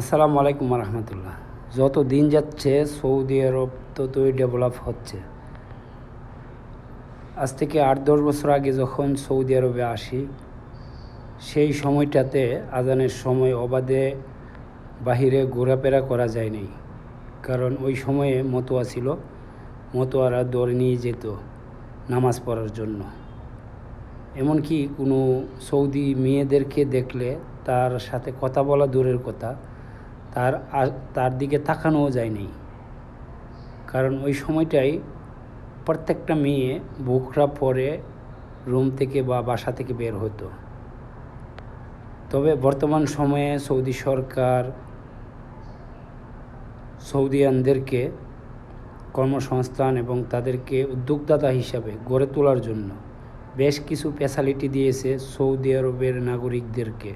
আসসালামু আলাইকুম রহমতুল্লাহ যত দিন যাচ্ছে, সৌদি আরব ততই ডেভেলপ হচ্ছে। আজ থেকে আট দশ বছর আগে যখন সৌদি আরবে আসি, সেই সময়টাতে আজানের সময় অবাধে বাহিরে ঘোরাফেরা করা যায়নি। কারণ ওই সময়ে মতোয়া ছিল, মতোয়ারা দৌড়ে নিয়ে যেত নামাজ পড়ার জন্য। এমনকি কোনো সৌদি মেয়েদেরকে দেখলে তার সাথে কথা বলা দূরের কথা তার তার দিকে তাকানোও যায়নি। কারণ ওই সময়টাই প্রত্যেকটা মেয়ে বুকরা পরে রুম থেকে বা বাসা থেকে বের হতো। তবে বর্তমান সময়ে সৌদি সরকার সৌদিয়ানদেরকে কর্মসংস্থান এবং তাদেরকে উদ্যোক্তাতা হিসাবে গড়ে তোলার জন্য বেশ কিছু ফ্যাসালিটি দিয়েছে সৌদি আরবের নাগরিকদেরকে।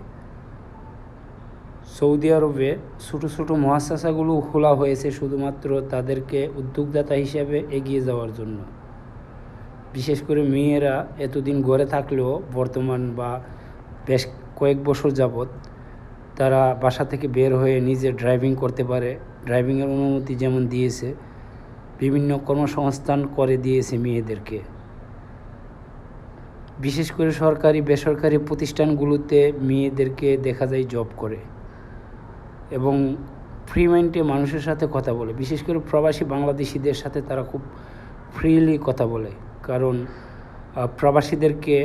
সৌদি আরবে ছোটো ছোটো মহাশাসাগুলো খোলা হয়েছে শুধুমাত্র তাদেরকে উদ্যোগদাতা হিসাবে এগিয়ে যাওয়ার জন্য। বিশেষ করে মেয়েরা এতদিন ঘরে থাকলেও বর্তমান বা বেশ কয়েক বছর যাবৎ তারা বাসা থেকে বের হয়ে নিজে ড্রাইভিং করতে পারে। ড্রাইভিংয়ের অনুমতি যেমন দিয়েছে, বিভিন্ন কর্মসংস্থান করে দিয়েছে মেয়েদেরকে। বিশেষ করে সরকারি, বেসরকারি প্রতিষ্ঠানগুলোতে মেয়েদেরকে দেখা যায় জব করে। এবং ফ্রি মাইন্ডে মানুষের সাথে কথা বলে। বিশেষ করে প্রবাসী বাংলাদেশিদের সাথে তারা খুব ফ্রিলি কথা বলে। কারণ প্রবাসীদেরকে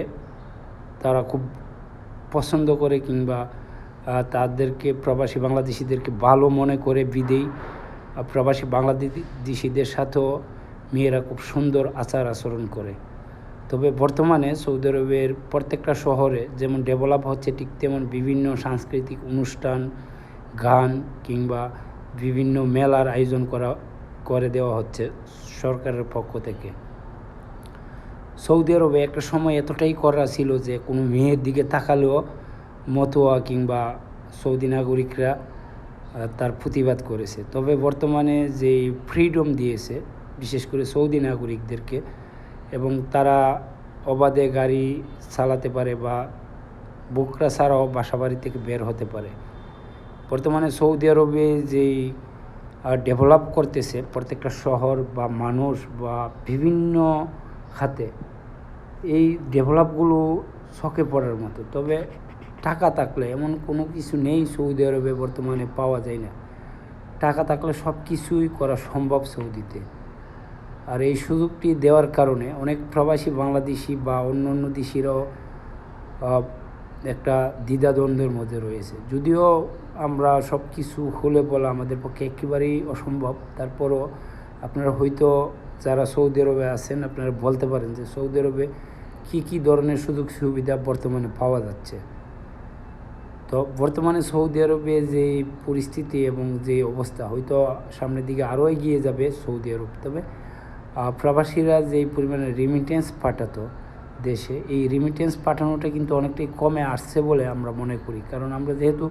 তারা খুব পছন্দ করে কিংবা তাদেরকে প্রবাসী বাংলাদেশিদেরকে ভালো মনে করে বিদেই প্রবাসী বাংলাদেশিদের সাথেও মেয়েরা খুব সুন্দর আচার আচরণ করে। তবে বর্তমানে সৌদি আরবের প্রত্যেকটা শহরে যেমন ডেভেলপ হচ্ছে ঠিক তেমন বিভিন্ন সাংস্কৃতিক অনুষ্ঠান গান কিংবা বিভিন্ন মেলার আয়োজন করা, করে দেওয়া হচ্ছে সরকারের পক্ষ থেকে। সৌদি আরবে একটা সময় এতটাই করা ছিল যে কোনো মেয়ের দিকে তাকালেও মতোয়া কিংবা সৌদি নাগরিকরা তার প্রতিবাদ করেছে। তবে বর্তমানে যে ফ্রিডম দিয়েছে, বিশেষ করে সৌদি নাগরিকদেরকে, এবং তারা অবাধে গাড়ি চালাতে পারে বা বোকরা ছাড়াও বাসা বাড়ি থেকে বের হতে পারে। বর্তমানে সৌদি আরবে যেই ডেভেলপ করতেছে প্রত্যেকটা শহর বা মানুষ বা বিভিন্ন খাতে, এই ডেভেলপগুলো শখে পড়ার মতো। তবে টাকা থাকলে এমন কোনো কিছু নেই সৌদি আরবে বর্তমানে পাওয়া যায় না। টাকা থাকলে সব কিছুই করা সম্ভব সৌদিতে। আর এই সুযোগটি দেওয়ার কারণে অনেক প্রবাসী বাংলাদেশি বা অন্য অন্য দেশিরাও একটা দ্বিধাদ্বন্দ্বের মধ্যে রয়েছে। যদিও আমরা সব কিছু খুলে বলা আমাদের পক্ষে একেবারেই অসম্ভব। তারপরও আপনারা হয়তো যারা সৌদি আরবে আছেন, আপনারা বলতে পারেন যে সৌদি আরবে কী কী ধরনের সুযোগ সুবিধা বর্তমানে পাওয়া যাচ্ছে? তো বর্তমানে সৌদি আরবে যে পরিস্থিতি এবং যে অবস্থা, হয়তো সামনের দিকে আরও এগিয়ে যাবে সৌদি আরব। তবে প্রবাসীরা যে পরিমাণে রেমিটেন্স পাঠাতো দেশে, এই রিমিটেন্স পাঠানোটা কিন্তু অনেকটাই কমে আসছে বলে আমরা মনে করি। কারণ আমরা যেহেতু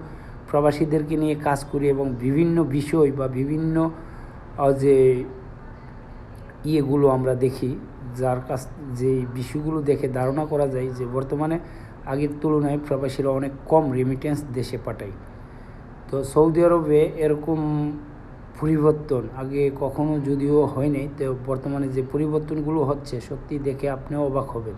প্রবাসীদেরকে নিয়ে কাজ করি এবং বিভিন্ন বিষয় বা বিভিন্ন যে ইয়েগুলো আমরা দেখি, যার কাছ, যে বিষয়গুলো দেখে ধারণা করা যায় যে বর্তমানে আগের তুলনায় প্রবাসীরা অনেক কম রেমিটেন্স দেশে পাঠায়। তো সৌদি আরবে এরকম পরিবর্তন আগে কখনো যদিও হয়নি, তো বর্তমানে যে পরিবর্তনগুলো হচ্ছে, সত্যি দেখে আপনিও অবাক হবেন।